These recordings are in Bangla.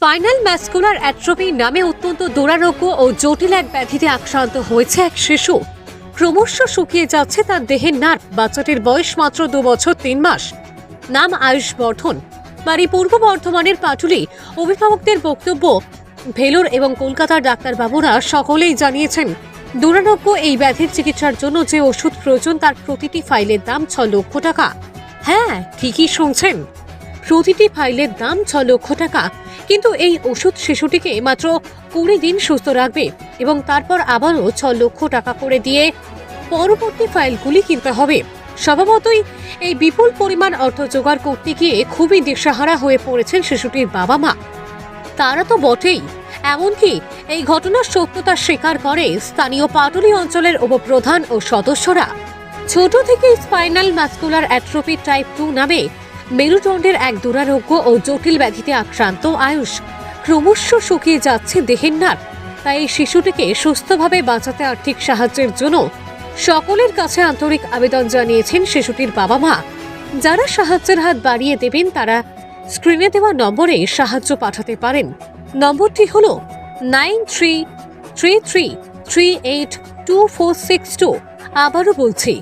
স্পাইনাল ম্যাসকুলার অ্যাট্রোপি নামে অত্যন্ত দুরারোগ্য ও জটিল এক ব্যাধিতে আক্রান্ত হয়েছে এক শিশু। ক্রমশ শুকিয়ে যাচ্ছে তার দেহের নার্ভ। বাচ্চাটির বয়স মাত্র দু বছর তিন মাস। নাম আয়ুষ বর্ধন। বাড়ি পূর্ব বর্ধমানের পাটুলি। অভিভাবকদের বক্তব্য, ভেলোর এবং কলকাতার ডাক্তারবাবুরা সকলেই জানিয়েছেন দুরারোগ্য এই ব্যাধির চিকিৎসার জন্য যে ওষুধ প্রয়োজন তার প্রতিটি ফাইলের দাম ছ লক্ষ টাকা। হ্যাঁ ঠিকই শুনছেন। প্রতিটি ফাইলের দাম ছ লক্ষ টাকা। কিন্তু এই ওষুধ শিশুটিকে মাত্র কুড়ি দিন সুস্থ রাখবে এবং তারপর আবারও ছ লক্ষ টাকা করে দিয়ে পরবর্তী ফাইলগুলি কিনতে হবে। স্বভাবতই এই বিপুল পরিমাণ অর্থ জোগাড় করতে গিয়ে খুবই দিশাহারা হয়ে পড়েছেন শিশুটির বাবা মা। তারা তো বটেই, এমনকি এই ঘটনার সত্যতা স্বীকার করে স্থানীয় পাটুলি অঞ্চলের উপপ্রধান ও সদস্যরা। ছোট থেকে spinal muscular atrophy type two নামে মেরুদণ্ডের এক দুরারোগ্য ও জটিল ব্যাধিতে আক্রান্ত আয়ুষ। ক্রমশ শুকিয়ে যাচ্ছে দেহের নার তাই শিশুটিকে সুস্থভাবে বাঁচাতে আর্থিক সাহায্যের জন্য সকলের কাছে আন্তরিক আবেদন জানিয়েছেন শিশুটির বাবা মা। যারা সাহায্যের হাত বাড়িয়ে দেবেন, তারা স্ক্রিনে দেওয়া নম্বরে সাহায্য পাঠাতে পারেন। নম্বরটি হল nine three three three three eight two four six two. আবারও বলছি,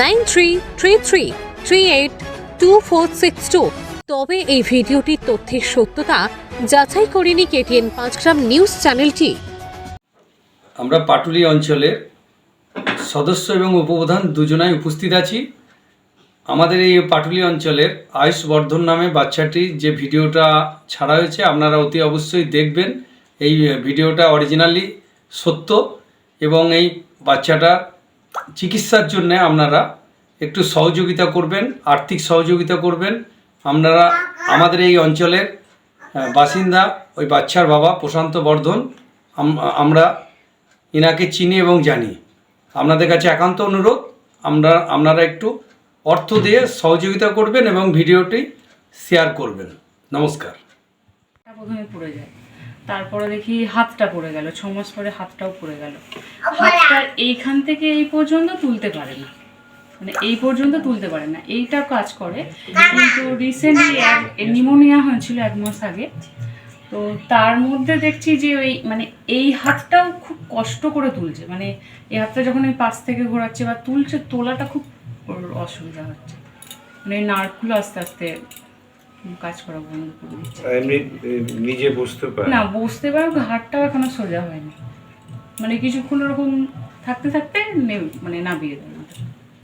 nine three three three three eight two four six two তবে এই ভিডিওটির তথ্যের সত্যতা যাচাই করেনি কেটিএন পাঁচগ্রাম নিউজ চ্যানেলটি আমরা পাটুলি অঞ্চলের সদস্য এবং উপপ্রধান দুজনাই উপস্থিত আছি আমাদের এই পাটুলি অঞ্চলের আয়ুষ বর্ধন নামে বাচ্চাটি যে ভিডিওটা ছাড়া হয়েছে আপনারা অতি অবশ্যই দেখবেন এই ভিডিওটা অরিজিনালি সত্য এবং এই বাচ্চাটা চিকিৎসার জন্য আপনারা একটু সহযোগিতা করবেন আর্থিক সহযোগিতা করবেন। আপনারা আমাদের এই অঞ্চলের বাসিন্দা ওই বাচ্চার বাবা প্রশান্ত বর্ধন আমরা ইনাকে চিনি এবং জানি। আপনাদের কাছে একান্ত অনুরোধ আমরা আপনারা একটু অর্থ দিয়ে সহযোগিতা করবেন এবং ভিডিওটি শেয়ার করবেন। নমস্কার। প্রথমে পড়ে যায়। তারপরে দেখি হাতটা পড়ে গেল ছ মাস পরে হাতটাও পড়ে গেল। হাতটা এইখান থেকে এই পর্যন্ত তুলতে পারে না। মানে এই পর্যন্ত তুলতে পারে না। এইটা কাজ করে। কিন্তু রিসেন্টলি এক নিমোনিয়া হয়েছিল এক মাস আগে। তো তার মধ্যে দেখছি যে ওই মানে এই হাতটাও খুব কষ্ট করে তুলছে। মানে এই হাতটা যখন ওই পাশ থেকে ঘোরাচ্ছে বা তুলছে তোলাটা খুব অসুবিধা হচ্ছে। মানে নার্ভগুলো আস্তে আস্তে কাজ করা বন্ধ করে দিচ্ছে। এমনি নিজে বুঝতে পারে? না বসতে পারো হাতটাও এখনও সোজা হয়নি। মানে কিছুক্ষণ ওরকম থাকতে থাকতে নে- মানে নাবিয়ে দেয় মাথাটা।